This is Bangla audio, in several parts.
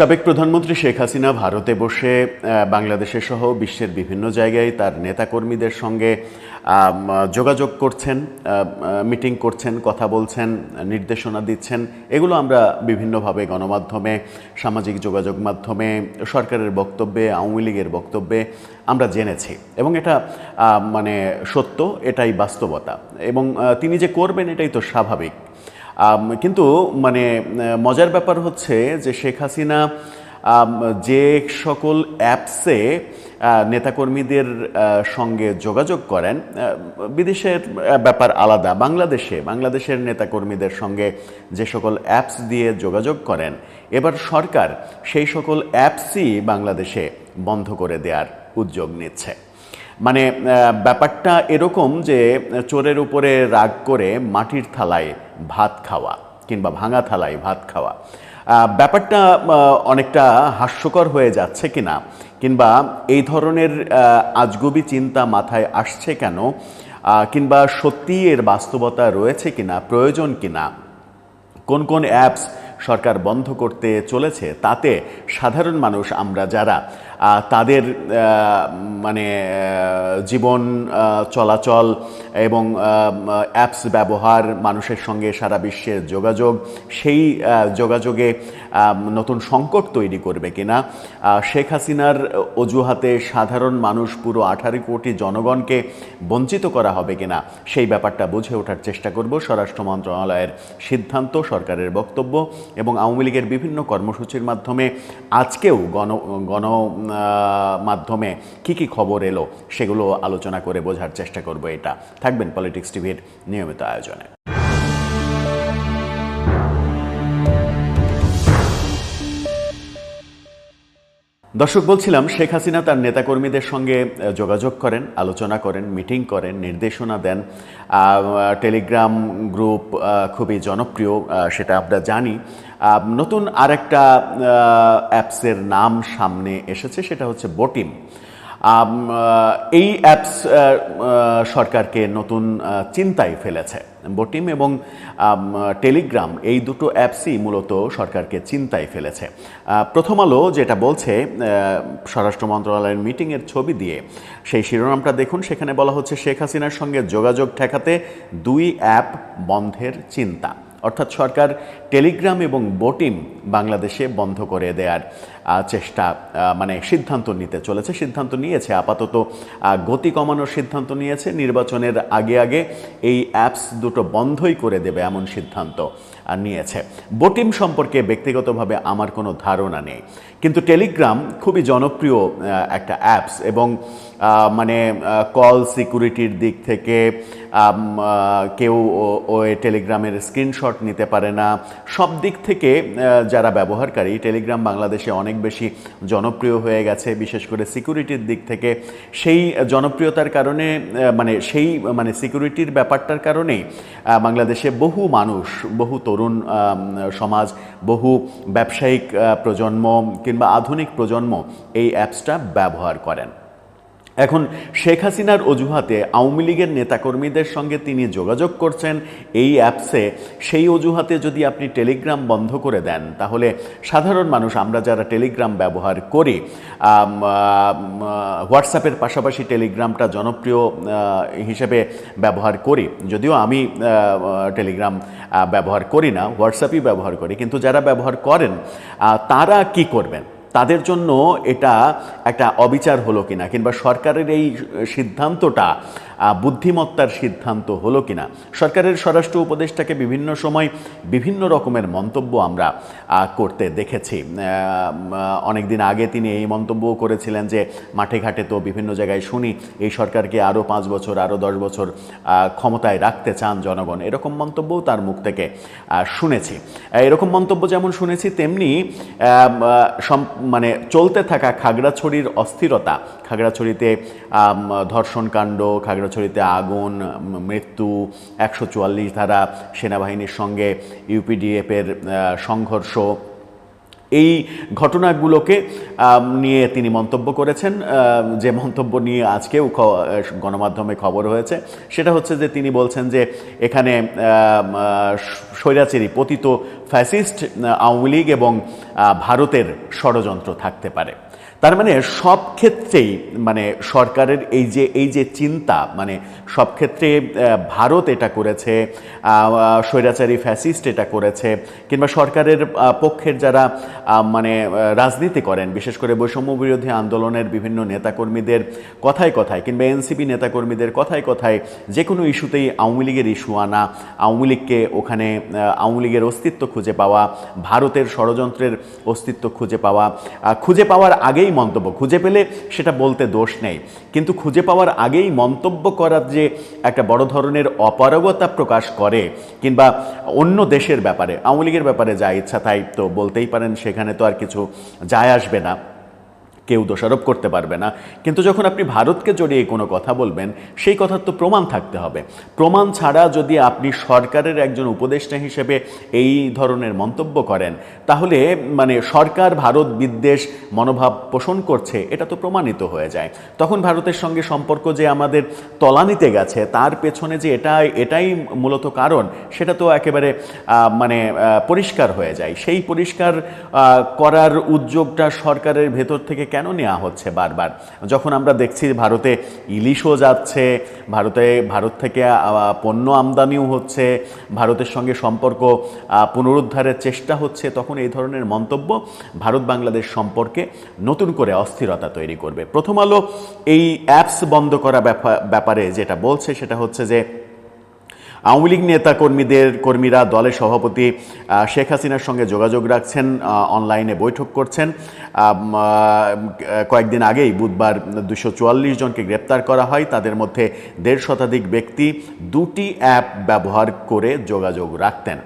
সাবেক প্রধানমন্ত্রী শেখ হাসিনা ভারতে বসে আহ, বাংলাদেশের সহ বিশ্বের বিভিন্ন জায়গায় তার নেতাকর্মীদের সঙ্গে যোগাযোগ করছেন মিটিং করছেন কথা বলছেন নির্দেশনা দিচ্ছেন। এগুলো আমরা বিভিন্নভাবে গণমাধ্যমে সামাজিক যোগাযোগ মাধ্যমে সরকারের বক্তব্যে আওয়ামী লীগের বক্তব্যে আমরা জেনেছি। এবং এটা মানে সত্য এটাই বাস্তবতা। এবং তিনি যে করবেন এটাই তো স্বাভাবিক। কিন্তু মানে মজার ব্যাপার হচ্ছে যে শেখ হাসিনা যে সকল অ্যাপসে নেতাকর্মীদের সঙ্গে যোগাযোগ করেন বিদেশের ব্যাপার আলাদা। বাংলাদেশে, বাংলাদেশের নেতাকর্মীদের সঙ্গে যে সকল অ্যাপস দিয়ে যোগাযোগ করেন, এবার সরকার সেই সকল অ্যাপসই বাংলাদেশে বন্ধ করে দেওয়ার উদ্যোগ নিচ্ছে। মানে ব্যাপারটা এরকম যে, চোরের উপরে রাগ করে মাটির থালায় ভাত খাওয়া কিংবা ভাঙা থালায় ভাত খাওয়া ব্যাপারটা অনেকটা হাস্যকর হয়ে যাচ্ছে কিনা কিংবা এই ধরনের আজগুবি চিন্তা মাথায় আসছে কেন কিংবা সত্যি এর বাস্তবতা রয়েছে কিনা, প্রয়োজন কিনা, কোন কোন অ্যাপস সরকার বন্ধ করতে চলেছে, তাতে সাধারণ মানুষ আমরা যারা তাদের মানে জীবন চলাচল এবং অ্যাপস ব্যবহার, মানুষের সঙ্গে সারা বিশ্বের যোগাযোগ, সেই যোগাযোগে নতুন সংকট তৈরি করবে কিনা? শেখ হাসিনার অজুহাতে সাধারণ মানুষ পুরো আঠারো কোটি জনগণকে বঞ্চিত করা হবে কিনা? সেই ব্যাপারটা বুঝে ওঠার চেষ্টা করব স্বরাষ্ট্র মন্ত্রণালয়ের সিদ্ধান্ত, সরকারের বক্তব্য এবং আওয়ামী লীগের বিভিন্ন কর্মসূচির মাধ্যমে আজকেও গণ গণ মাধ্যমে কি কি খবর এলো সেগুলো আলোচনা করে বোঝার চেষ্টা করব এটা। থাকবেন পলিটিক্স টিভির নিয়মিত আয়োজনে। দর্শক, বলছিলাম, শেখ হাসিনা তার নেতাকর্মীদের সঙ্গে যোগাযোগ করেন, আলোচনা করেন, মিটিং করেন, নির্দেশনা দেন। টেলিগ্রাম গ্রুপ খুবই জনপ্রিয় সেটা আমরা জানি। নতুন আরেকটা অ্যাপসের নাম সামনে এসেছে, সেটা হচ্ছে বটিম। এই অ্যাপস সরকারকে নতুন চিন্তায় ফেলেছে। বটিম এবং টেলিগ্রাম এই দুটো অ্যাপসই মূলত সরকারকে চিন্তায় ফেলেছে। প্রথম আলো যেটা বলছে স্বরাষ্ট্র মন্ত্রণালয়ের মিটিংয়ের ছবি দিয়ে, সেই শিরোনামটা দেখুন। সেখানে বলা হচ্ছে, শেখ হাসিনার সঙ্গে যোগাযোগ ঠেকাতে দুই অ্যাপ বন্ধের চিন্তা। অর্থাৎ সরকার টেলিগ্রাম এবং বোটিম বাংলাদেশে বন্ধ করে দেওয়ার চেষ্টা মানে সিদ্ধান্ত নিতে চলেছে। সিদ্ধান্ত নিয়েছে, আপাতত গতি কমানোর সিদ্ধান্ত নিয়েছে। নির্বাচনের আগে আগে এই অ্যাপস দুটো বন্ধই করে দেবে এমন সিদ্ধান্ত নিয়েছে। বোটিম সম্পর্কে ব্যক্তিগতভাবে আমার কোনো ধারণা নেই। কিন্তু টেলিগ্রাম খুবই জনপ্রিয় একটা অ্যাপস এবং মানে কল সিকিউরিটির দিক থেকে কেউ ওই টেলিগ্রামের স্ক্রিনশট নিতে পারে না। সব দিক থেকে যারা ব্যবহারকারী টেলিগ্রাম বাংলাদেশে অনেক বেশি জনপ্রিয় হয়ে গেছে, বিশেষ করে সিকিউরিটির দিক থেকে। সেই জনপ্রিয়তার কারণে মানে সেই মানে সিকিউরিটির ব্যাপারটার কারণেই বাংলাদেশে বহু মানুষ, বহু তরুণ সমাজ, বহু ব্যবসায়িক প্রজন্ম কিংবা আধুনিক প্রজন্ম এই অ্যাপসটা ব্যবহার করেন। এখন শেখ হাসিনার অজুহাতে আওয়ামী লীগের নেতাকর্মীদের সঙ্গে তিনি যোগাযোগ করছেন। এই অ্যাপসে সেই অজুহাতে যদি আপনি টেলিগ্রাম বন্ধ করে দেন, তাহলে সাধারণ মানুষ, আমরা যারা টেলিগ্রাম ব্যবহার করি হোয়াটসঅ্যাপের পাশাপাশি টেলিগ্রামটা জনপ্রিয় হিসেবে ব্যবহার করি। যদিও আমি টেলিগ্রাম ব্যবহার করি না, হোয়াটসঅ্যাপই ব্যবহার করি। কিন্তু যারা ব্যবহার করেন তারা কি করবেন? তাদের জন্য এটা একটা অবিচার হলো কিনা কিংবা সরকারের এই সিদ্ধান্তটা বুদ্ধিমত্তার সিদ্ধান্ত হলো কিনা? সরকারের স্বরাষ্ট্র উপদেষ্টাকে বিভিন্ন সময় বিভিন্ন রকমের মন্তব্য আমরা করতে দেখেছি। অনেক দিন আগে তিনি এই মন্তব্যও করেছিলেন যে, মাঠে ঘাটে তো বিভিন্ন জায়গায় শুনি, এই সরকারকে আরও পাঁচ বছর, আরও দশ বছর ক্ষমতায় রাখতে চান জনগণ। এরকম মন্তব্যও তার মুখ থেকে শুনেছি। এরকম মন্তব্য যেমন শুনেছি, তেমনি মানে চলতে থাকা খাগড়াছড়ির অস্থিরতা, খাগড়াছড়িতে ধর্ষণকাণ্ড ধর্ষণকাণ্ড খাগড়াছড়িতে আগুন মৃত্যু, একশো চুয়াল্লিশ ধারা সেনাবাহিনীর সঙ্গে ইউপিডিএফের সংঘর্ষ। এই ঘটনাগুলোকে নিয়ে তিনি মন্তব্য করেছেন। যে মন্তব্য নিয়ে আজকেও গণমাধ্যমে খবর হয়েছে, সেটা হচ্ছে যে তিনি বলছেন যে এখানে স্বৈরাচারী পতিত ফ্যাসিস্ট, আওয়ামী লীগ এবং ভারতের ষড়যন্ত্র থাকতে পারে। তার মানে সব ক্ষেত্রেই মানে সরকারের এই যে এই যে চিন্তা মানে সব ক্ষেত্রে ভারত এটা করেছে স্বৈরাচারী ফ্যাসিস্ট এটা করেছে, কিংবা সরকারের পক্ষের যারা মানে রাজনীতি করেন, বিশেষ করে বৈষম্য বিরোধী আন্দোলনের বিভিন্ন নেতাকর্মীদের কথায় কথায়, কিংবা এনসিপি নেতাকর্মীদের কথায় কথায় যে কোনো ইস্যুতেই আওয়ামী লীগের ইস্যু আনা, আওয়ামী লীগকে ওখানে আওয়ামী লীগের অস্তিত্ব খুঁজে পাওয়া, ভারতের ষড়যন্ত্রের অস্তিত্ব খুঁজে পাওয়া খুঁজে পাওয়ার আগেই মন্তব্য। খুঁজে পেলে সেটা বলতে দোষ নেই। কিন্তু খুঁজে পাওয়ার আগেই মন্তব্য করার যে একটা বড় ধরনের অপারগতা প্রকাশ করে, কিংবা অন্য দেশের ব্যাপারে, আওয়ামী লীগের ব্যাপারে যা ইচ্ছা তাই তো বলতেই পারেন, সেখানে তো আর কিছু যায় আসবে না। কেউ দোষারোপ করতে পারবে না। কিন্তু যখন আপনি ভারতকে জড়িয়ে কোনো কথা বলবেন, সেই কথার তো প্রমাণ থাকতে হবে। প্রমাণ ছাড়া যদি আপনি সরকারের একজন উপদেষ্টা হিসেবে এই ধরনের মন্তব্য করেন, তাহলে মানে সরকার, ভারত, বিদ্বেষ, মনোভাব পোষণ করছে, এটা তো প্রমাণিত হয়ে যায়। তখন ভারতের সঙ্গে সম্পর্ক যে আমাদের তলানিতে গেছে, তার পেছনে যে এটা এটাই মূলত কারণ, সেটা তো একেবারে মানে পরিষ্কার হয়ে যায়। সেই পরিষ্কার করার উদ্যোগটা সরকারের ভেতর থেকে কেন নেওয়া হচ্ছে বারবার? যখন আমরা দেখছি ভারতে ইলিশও যাচ্ছে, ভারতে, ভারত থেকে পণ্য আমদানিও হচ্ছে, ভারতের সঙ্গে সম্পর্ক পুনরুদ্ধারের চেষ্টা হচ্ছে, তখন এই ধরনের মন্তব্য ভারত বাংলাদেশ সম্পর্কে নতুন করে অস্থিরতা তৈরি করবে। প্রথম আলো এই অ্যাপস বন্ধ করা ব্যাপা- ব্যাপারে যেটা বলছে সেটা হচ্ছে যে আওয়ামী লীগ নেতা কর্মীদের কর্মীরা দলের সভাপতি শেখ হাসিনার সঙ্গে যোগাযোগ রাখছেন অনলাইনে বৈঠক করছেন। কয়েকদিন আগেই বুধবার দুশো চুয়াল্লিশ জনকে গ্রেপ্তার করা হয়। তাদের মধ্যে দেড় শতাধিক ব্যক্তি দুটি অ্যাপ ব্যবহার করে যোগাযোগ রাখতেন।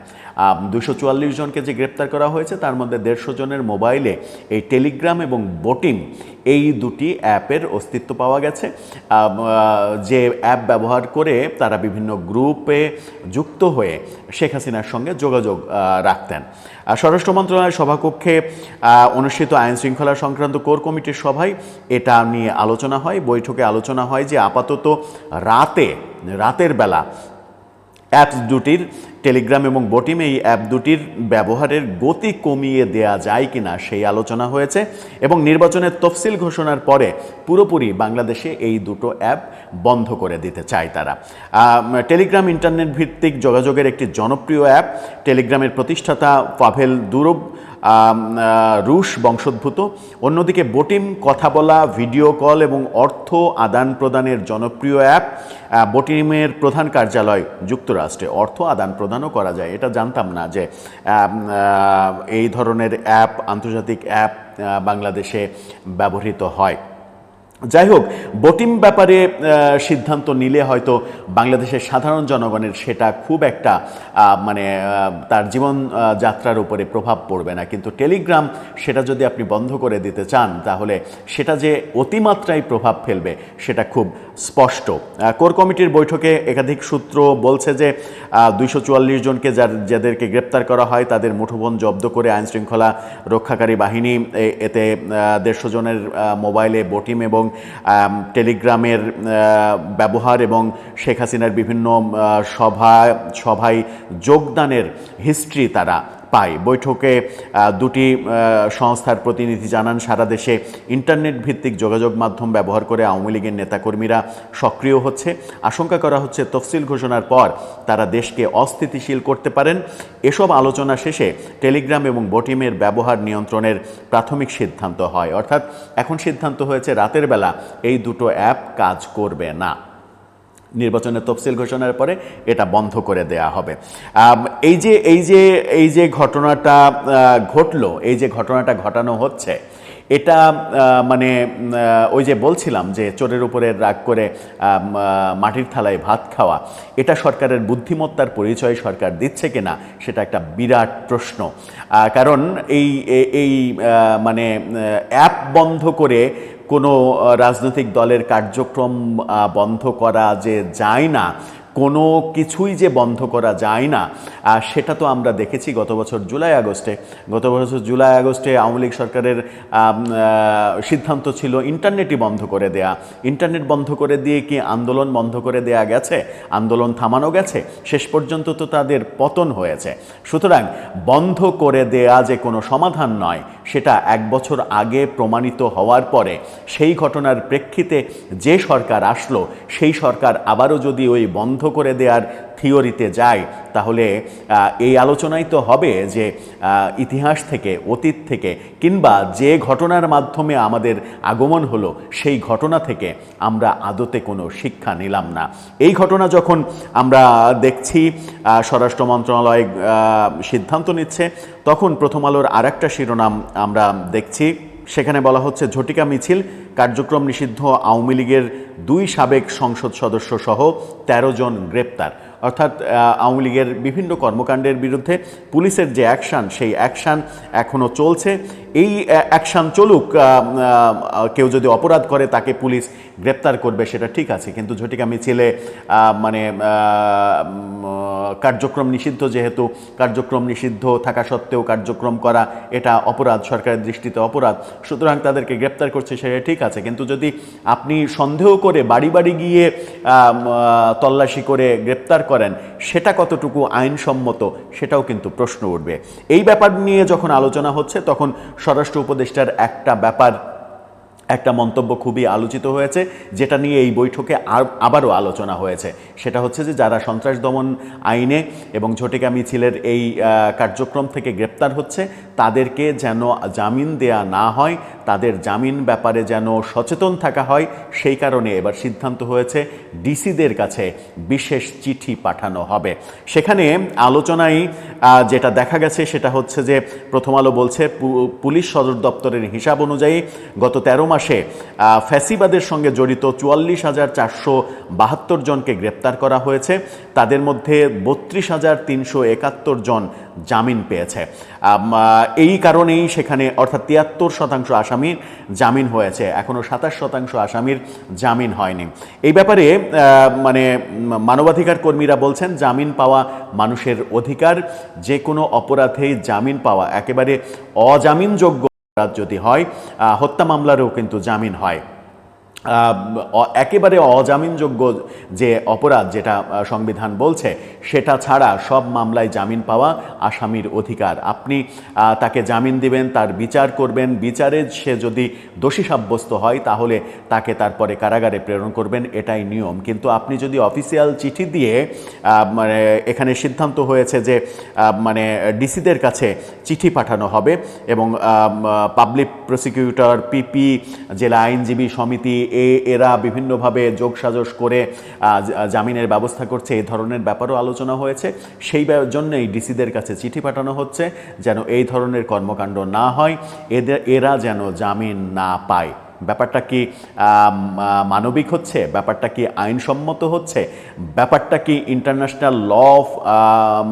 দুশো জনকে যে গ্রেপ্তার করা হয়েছে, তার মধ্যে দেড়শো জনের মোবাইলে এই টেলিগ্রাম এবং বোটিং এই দুটি অ্যাপের অস্তিত্ব পাওয়া গেছে। যে অ্যাপ ব্যবহার করে তারা বিভিন্ন গ্রুপে যুক্ত হয়ে শেখ হাসিনার সঙ্গে যোগাযোগ রাখতেন। স্বরাষ্ট্র মন্ত্রণালয়ের সভাকক্ষে অনুষ্ঠিত আইন শৃঙ্খলা সংক্রান্ত কোর কমিটির সভায় এটা নিয়ে আলোচনা হয়। বৈঠকে আলোচনা হয় যে আপাতত রাতে, রাতের বেলা অ্যাপস দুটির, টেলিগ্রাম এবং বটিম, এই অ্যাপ দুটির ব্যবহারের গতি কমিয়ে দেয়া যায় কিনা সেই আলোচনা হয়েছে এবং নির্বাচনের তফসিল ঘোষণার পরে পুরোপুরি বাংলাদেশে এই দুটো অ্যাপ বন্ধ করে দিতে চায় তারা। টেলিগ্রাম ইন্টারনেট ভিত্তিক যোগাযোগের একটি জনপ্রিয় অ্যাপ, টেলিগ্রামের প্রতিষ্ঠাতা পাভেল দুরব রুশ বংশোদ্ভূত। অন্যদিকে বোটিম কথা বলা, ভিডিও কল এবং অর্থ আদান প্রদানের জনপ্রিয় অ্যাপ বোটিমের প্রধান কার্যালয় যুক্তরাষ্ট্রে। অর্থ আদান প্রদানও করা যায়। এটা জানতাম না যে এই ধরনের অ্যাপ, আন্তর্জাতিক অ্যাপ বাংলাদেশে ব্যবহৃত হয়। যাই হোক বোটিং ব্যাপারে সিদ্ধান্ত নিলে হয়তো বাংলাদেশের সাধারণ জনগণের সেটা খুব একটা মানে তার জীবন যাত্রার উপরে প্রভাব পড়বে না। কিন্তু টেলিগ্রাম সেটা যদি আপনি বন্ধ করে দিতে চান, তাহলে সেটা যে অতিমাত্রায় প্রভাব ফেলবে সেটা খুব স্পষ্ট। কোর কমিটির বৈঠকে একাধিক সূত্র বলছে যে দুইশো চুয়াল্লিশ জনকে যার, যাদেরকে গ্রেপ্তার করা হয়, তাদের মুঠোফোন জব্দ করে আইনশৃঙ্খলা রক্ষাকারী বাহিনী এতে দেড়শো জনের মোবাইলে বোটিম এবং টেলিগ্রামের ব্যবহার এবং শেখ হাসিনার বিভিন্ন সভা সভায় যোগদানের হিস্ট্রি তারা পায় বৈঠকে দুটি সংস্থার প্রতিনিধি জানান, সারা দেশে ইন্টারনেট ভিত্তিক যোগাযোগ মাধ্যম ব্যবহার করে আওয়ামী লীগের নেতাকর্মীরা সক্রিয় হচ্ছে। আশঙ্কা করা হচ্ছে, তফসিল ঘোষণার পর তারা দেশকে অস্থিতিশীল করতে পারেন। এসব আলোচনা শেষে টেলিগ্রাম এবং বটিমের ব্যবহার নিয়ন্ত্রণের প্রাথমিক সিদ্ধান্ত হয়। অর্থাৎ, এখন সিদ্ধান্ত হয়েছে, রাতের বেলা এই দুটো অ্যাপ কাজ করবে না। নির্বাচনের তফসিল ঘোষণার পরে এটা বন্ধ করে দেয়া হবে। এই যে এই যে এই যে ঘটনাটা ঘটলো, এই যে ঘটনাটা ঘটানো হচ্ছে এটা মানে ওই যে বলছিলাম যে চোরের উপরে রাগ করে মাটির থালায় ভাত খাওয়া, এটা সরকারের বুদ্ধিমত্তার পরিচয় সরকার দিচ্ছে কিনা সেটা একটা বিরাট প্রশ্ন। কারণ এই এই মানে অ্যাপ বন্ধ করে কোনো রাজনৈতিক দলের কার্যক্রম বন্ধ করা যে যায় না কোনো কিছুই যে বন্ধ করা যায় না সেটা তো আমরা দেখেছি গত বছর জুলাই আগস্টে। গত বছর জুলাই আগস্টে আওয়ামী লীগ সরকারের সিদ্ধান্ত ছিল ইন্টারনেটই বন্ধ করে দেয়া। ইন্টারনেট বন্ধ করে দিয়ে কি আন্দোলন বন্ধ করে দেয়া গেছে? আন্দোলন থামানো গেছে? শেষ পর্যন্ত তো তাদের পতন হয়েছে। সুতরাং বন্ধ করে দেয়া যে কোনো সমাধান নয় সেটা এক বছর আগে প্রমাণিত হওয়ার পরে সেই ঘটনার প্রেক্ষিতে যে সরকার আসলো, সেই সরকার আবারও যদি ওই বন্ধ করে দেওয়ার থিওরিতে যায়, তাহলে এই আলোচনাই তো হবে যে ইতিহাস থেকে, অতীত থেকে, কিংবা যে ঘটনার মাধ্যমে আমাদের আগমন হলো, সেই ঘটনা থেকে আমরা আদতে কোনো শিক্ষা নিলাম না। এই ঘটনা যখন আমরা দেখছি স্বরাষ্ট্র মন্ত্রণালয় সিদ্ধান্ত নিচ্ছে, তখন প্রথম আলোর আর একটা শিরোনাম আমরা দেখছি। সেখানে বলা হচ্ছে, ঝটিকা মিছিল, কার্যক্রম নিষিদ্ধ আওয়ামী লীগের দুই সাবেক সংসদ সদস্য সহ ১৩ জন গ্রেপ্তার। অর্থাৎ আওয়ামী লীগের বিভিন্ন কর্মকাণ্ডের বিরুদ্ধে পুলিশের যে অ্যাকশান, সেই অ্যাকশান এখনও চলছে। এই অ্যাকশান চলুক কেউ যদি অপরাধ করে, তাকে পুলিশ গ্রেপ্তার করবে, সেটা ঠিক আছে। কিন্তু ঝটিকা মিছিলে মানে কার্যক্রম নিষিদ্ধ যেহেতু, কার্যক্রম নিষিদ্ধ থাকা সত্ত্বেও কার্যক্রম করা, এটা অপরাধ, সরকারের দৃষ্টিতে অপরাধ। সুতরাং তাদেরকে গ্রেপ্তার করছে, সেটা ঠিক আছে। কিন্তু যদি আপনি সন্দেহ করে বাড়ি বাড়ি গিয়ে তল্লাশি করে গ্রেপ্তার করেন, সেটা কতটুকু আইনসম্মত সেটাও কিন্তু প্রশ্ন উঠবে। এই ব্যাপার নিয়ে যখন আলোচনা হচ্ছে, তখন স্বরাষ্ট্র উপদেষ্টার একটা ব্যাপার, একটা মন্তব্য খুবই আলোচিত হয়েছে, যেটা নিয়ে এই বৈঠকে আবারও আলোচনা হয়েছে। সেটা হচ্ছে যে, যারা সন্ত্রাস দমন আইনে এবং ঝটিকা মিছিলের এই কার্যক্রম থেকে গ্রেপ্তার হচ্ছে, তাদেরকে যেন জামিন দেয়া না হয় তাদের জামিন ব্যাপারে যেন সচেতন থাকা হয়, সেই কারণে এবার সিদ্ধান্ত হয়েছে ডিসিদের কাছে বিশেষ চিঠি পাঠানো হবে। সেখানে আলোচনায় যেটা দেখা গেছে সেটা হচ্ছে যে প্রথম আলো বলছে পুলিশ সদর দপ্তরের হিসাব অনুযায়ী গত তেরো মাসে ফ্যাসিবাদের সঙ্গে জড়িত চুয়াল্লিশ হাজার চারশো বাহাত্তর জনকে গ্রেপ্তার করা হয়েছে। তাদের মধ্যে বত্রিশ হাজার তিনশো একাত্তর জন জামিন পেয়েছে। এই কারণেই সেখানে অর্থাৎ তিয়াত্তর শতাংশ আসামির জামিন হয়েছে। এখনও সাতাশ শতাংশ আসামির জামিন হয়নি। এই ব্যাপারে মানে মানবাধিকার কর্মীরা বলছেন, জামিন পাওয়া মানুষের অধিকার। যে কোনো অপরাধেই জামিন পাওয়া একেবারে অজামিনযোগ্য অপরাধ যদি হয় হত্যা মামলারও কিন্তু জামিন হয়। একেবারে অজামিনযোগ্য যে অপরাধ যেটা সংবিধান বলছে, সেটা ছাড়া সব মামলায় জামিন পাওয়া আসামির অধিকার। আপনি তাকে জামিন দিবেন, তার বিচার করবেন, বিচারে সে যদি দোষী সাব্যস্ত হয়, তাহলে তাকে তারপরে কারাগারে প্রেরণ করবেন, এটাই নিয়ম। কিন্তু আপনি যদি অফিসিয়াল চিঠি দিয়ে মানে এখানে সিদ্ধান্ত হয়েছে যে মানে ডিসিদের কাছে চিঠি পাঠানো হবে এবং পাবলিক প্রসিকিউটর, পিপি, জেলা আইনজীবী সমিতি এরা বিভিন্নভাবে যোগসাজশ করে জামিনের ব্যবস্থা করছে এই ধরনের ব্যাপারও আলোচনা হয়েছে। সেই জন্যই ডিসিদের কাছে চিঠি পাঠানো হচ্ছে, যেন এই ধরনের কর্মকাণ্ড না হয় এদের এরা যেন জামিন না পায়। ব্যাপারটা কি মানবিক হচ্ছে? ব্যাপারটা কি আইনসম্মত হচ্ছে? ব্যাপারটা কি ইন্টারন্যাশনাল ল অফ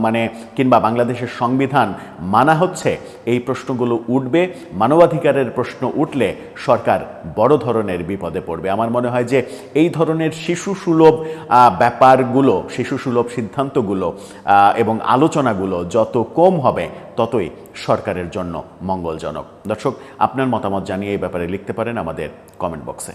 মানে কিংবা বাংলাদেশের সংবিধান মানা হচ্ছে? এই প্রশ্নগুলো উঠবে। মানবাধিকারের প্রশ্ন উঠলে সরকার বড় ধরনের বিপদে পড়বে। আমার মনে হয় যে এই ধরনের শিশু সুলভ ব্যাপারগুলো, শিশু সুলভ সিদ্ধান্তগুলো এবং আলোচনাগুলো যত কম হবে, ততই সরকারের জন্য মঙ্গলজনক। দর্শক আপনার মতামত জানিয়ে এই ব্যাপারে লিখতে পারেন আমাদের কমেন্ট বক্সে